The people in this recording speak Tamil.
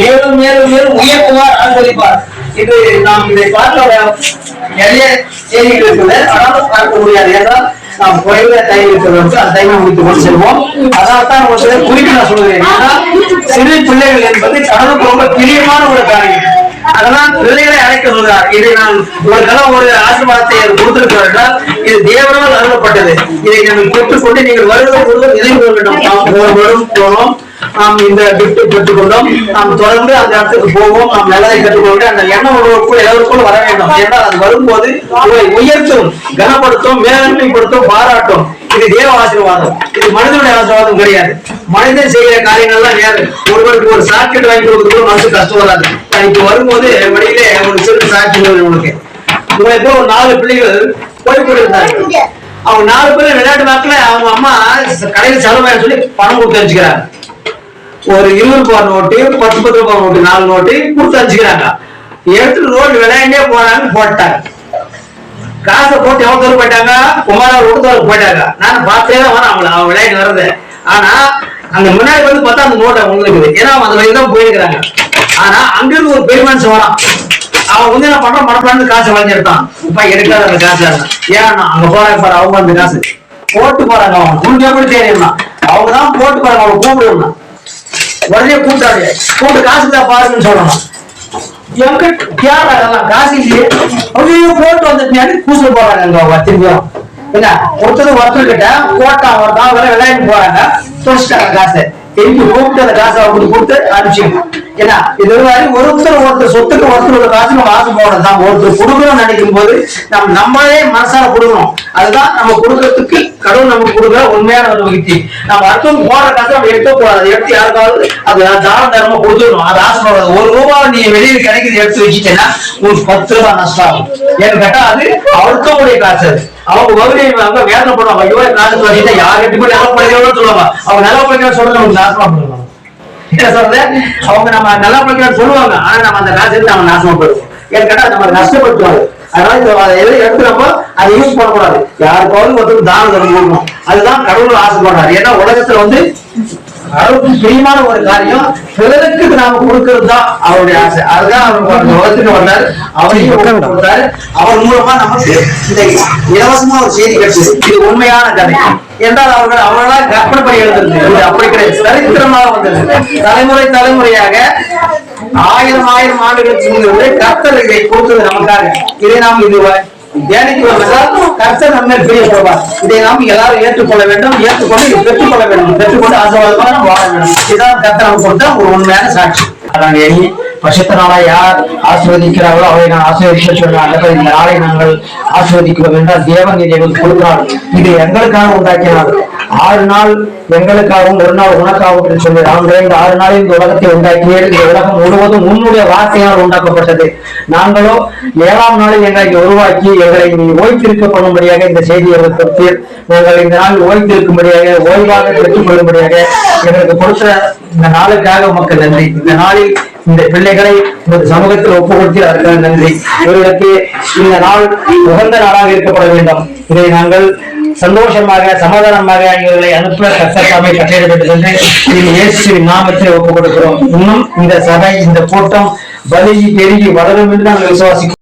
மேலும் மேலும் மேலும் உயர்த்துவார் ஆதரிப்பார் இது நாம் இதை பார்க்க நிறைய செய்திகள் இருக்குது. பார்க்க முடியாது. நாம் குறைந்த டைம் அந்த டைமை முடித்துக் கொண்டு செல்வோம். அதான் தான் ஒரு சிலர் நான் சிறு பிள்ளைகள் என்பது கடவுளுக்கு ரொம்ப பிரியமான ஒரு காரியம். அதனால் பிள்ளைகளை அழைக்க சொல்கிறார். இதை நான் உங்களுக்கெல்லாம் ஒரு ஆசீர்வாதத்தை அது இது தேவனால் அருளப்பட்டது. இதை நீங்கள் பெற்றுக்கொண்டு நீங்கள் வருடம் முழுவதும் நினைவு வேண்டும். நாம் போனோம். நாம் இந்த கிஃப்ட் பெற்றுக்கொண்டோம். நாம் தொடர்ந்து அந்த இடத்துக்கு போவோம். நாம் நல்லதை கற்றுக்கொண்டு அந்த எண்ணம் உள்ளவருக்குள் எல்லோருக்குள் வர வேண்டும். என்றால் அது வரும்போது உங்களை உயர்த்தும் கனப்படுத்தும் மேன்மைப்படுத்தும் பாராட்டும். இது தேவ ஆசீர்வாதம். இது மனிதனுடைய ஆசீர்வாதம் கிடையாது. மனிதன் செய்கிற காரியங்கள்லாம் வேறு. ஒருவருக்கு ஒரு சாக்கெட் வாங்கி கொடுக்கறது மனசு கஷ்டம் வராது இப்ப வரும்போது வழியிலே ஒரு சிறு சொல்றேன் உங்களுக்கு. உங்களுக்கு ஒரு நாலு பிள்ளைகள் போய் கொண்டிருந்தாங்க. அவங்க நாலு பேர் விளையாட்டு நாட்கள அவங்க அம்மா கடையில் செலவாயிரம் சொல்லி பணம் கொடுத்து வச்சுக்கிறாங்க ஒரு இருபது ரூபாய் நோட்டு பத்து பத்து ரூபாய் நோட்டு நாலு நோட்டு கொடுத்து வச்சுக்கிறாங்க எடுத்துட்டு ரோடு விளையாண்டே போனாங்க போட்டாங்க. காசை போட்டு எவ்வளவு தூரம் போயிட்டாங்க? குமாரா ரோடு தூரம் போயிட்டாங்க. நான் பார்த்தே தான் வரேன் அவங்கள அவன் விளையாட்டு வர்றது. ஆனா அந்த முன்னாடி வந்து பார்த்தா அந்த நோட்டை உங்களுக்கு ஏன்னா அவன் அந்த வழி தான் போயிருக்கிறாங்க. ஆனா அங்கிருந்து ஒரு பெரிய மனுஷன் வரான். அவன் வந்து என்ன பண்றான்? மனப்பாண்டு காசை வாங்கியிருந்தான் இப்ப எடுக்காத அந்த காசு. ஏன்னா அங்க போறாங்க பாரு அவங்க அந்த காசு. போட்டு போறாங்க அவன் உனக்கு கூட தெரியுமா அவங்க தான் போட்டு போறாங்க அவங்க கூப்பிடுவான் உடனே கூட்டாரு கூட்டு காசு தான் பாருங்கன்னு சொல்லணும் எங்க யார் அதெல்லாம். காசு இல்லையே. ஐயோ போட்டு வந்துட்டு பூசல் போறாங்க அங்க திரும்பியும் என்ன ஒருத்தர் ஒருத்தர் கிட்ட கோட்டா ஒருத்தன் வேற விளையாட்டு போறாங்க. தொலைச்சிட்டாங்க காசு. திருப்பி கூப்பிட்டு அந்த காசை அவங்களுக்கு கொடுத்து அனுப்பிச்சிங்க ஏன்னா இது மாதிரி ஒருத்தர் ஒருத்தர் சொத்துக்கு ஒருத்தர் ஒரு காசு நம்ம ஆசை போனது தான் ஒருத்தர் கொடுக்கணும்னு நினைக்கும் போது நம்ம நம்மளே மனசால கொடுக்கணும். அதுதான் நம்ம கொடுக்கறதுக்கு கடவுள் நமக்கு கொடுக்குற உண்மையான ஒரு நம்ம அடுத்தவங்க போற காசை நம்ம எடுக்க கூடாது எடுத்து யாருக்காவது அது தான தர்மமா கொடுத்துடணும். அது ஆசைப்படாது ஒரு ரூபாய் நீ வெளியில் கிடைக்குது எடுத்து வச்சுட்டேன்னா ஒரு பத்து ரூபாய் நஷ்டம் ஆகும் ஏன்னு கேட்டா அது அவருக்கவுடைய காசு அது. அவங்க வகுதி அவங்க வேதனை பண்ணுவாங்க. ஐயோ காசு வச்சுட்டா யார் எட்டு போய் நிலம் படிக்கிறோம்னு சொல்லுவாங்க. அவங்க நல்லா படிக்கிற சொல்றது நமக்கு நாசமா பண்ணுவாங்க என்ன சொல்றது? அவங்க நம்ம நல்லா படிக்கிறான்னு சொல்லுவாங்க. ஆனா நம்ம அந்த காசு எடுத்து நம்ம நாசமா போயிடுவோம் ஏன்னு கேட்டா நம்ம நஷ்டப்படுத்துவாங்க. அதனால இந்த எதை எடுக்கிறப்போ அதை யூஸ் பண்ணக்கூடாது. யாருக்காவது ஒருத்தர் தானம் தரம் கொடுக்கணும். அதுதான் கடவுள் ஆசைப்படுறாரு ஏன்னா உலகத்துல வந்து அவருக்கு பிரியமான ஒரு காரியம் பிறருக்கு நாம கொடுக்கிறது தான் அவருடைய ஆசை. அதுதான் அவர் உலகத்துக்கு வந்தார். அவரையும் கொடுத்தாரு. அவர் மூலமா நமக்கு இந்த இலவசமா ஒரு செய்தி கிடைச்சது. இது உண்மையான கதை. என்றால் அவர்கள் அவர்களால் கற்பனை பண்ணி எழுந்திருக்கு இது அப்படி கிடையாது. சரித்திரமாக வந்தது. தலைமுறை தலைமுறையாக ஆயிரம் ஆயிரம் ஆண்டுகளுக்கு முன்பு கர்த்தர் இதை கொடுத்தது நமக்காக. இதை நாம் இது தியானிக்கு வந்தால் கர்த்தர் நம்ம பிரியப்படுவார். இதை நாம் எல்லாரும் ஏற்றுக்கொள்ள வேண்டும் ஏற்றுக்கொண்டு பெற்றுக்கொள்ள வேண்டும். பெற்றுக்கொண்டு ஆசீர்வாதமாக நாம் வாழ வேண்டும். இதுதான் கர்த்தர் நமக்கு கொடுத்த ஒரு உண்மையான சாட்சி. அதான் எண்ணி யார் ஆசீர்வதிக்கிறார்களோ அவரை நான் ஆசீர்வதிக்க சொல்றாங்க இந்த நாளை நாங்கள் ஆசீர்வதிக்கிறோம் என்றால் தேவன் இதை எங்களுக்கு கொடுக்கிறார். இது எங்களுக்காக உண்டாக்கினார். ஆறு நாள் எங்களுக்காகவும் ஒரு நாள் உனக்காகவும் என்று சொல்லி நாம் இந்த ஆறு நாளில் இந்த உலகத்தை உண்டாக்கியது இந்த உலகம் முழுவதும் உன்னுடைய வார்த்தையால் உண்டாக்கப்பட்டது. நாங்களோ ஏழாம் நாளில் எங்களை உருவாக்கி எங்களை நீ ஓய்த்திருக்க பண்ணும்படியாக இந்த செய்தியை எங்களுக்கு கொடுத்தீர். நாங்கள் இந்த நாள் ஓய்த்திருக்கும்படியாக ஓய்வாக பெற்றுக் கொள்ளும்படியாக எங்களுக்கு கொடுத்த இந்த நாளுக்காக உமக்கு நன்றி. இந்த நாளில் இந்த பிள்ளைகளை சமூகத்தில் ஒப்பு கொடுத்து அதற்காக நன்றி. இவர்களுக்கு இந்த நாள் உகந்த நாளாக இருக்கப்பட வேண்டும். இதை நாங்கள் சந்தோஷமாக சமாதானமாக இவர்களை அனுப்ப கத்தக்காமை கட்டளை என்று இது நாமத்தில் ஒப்புக் கொடுக்கிறோம் இன்னும் இந்த சபை இந்த கூட்டம் பலி பெருகி வளரும் என்று நாங்கள் விசுவாசிக்கிறோம்.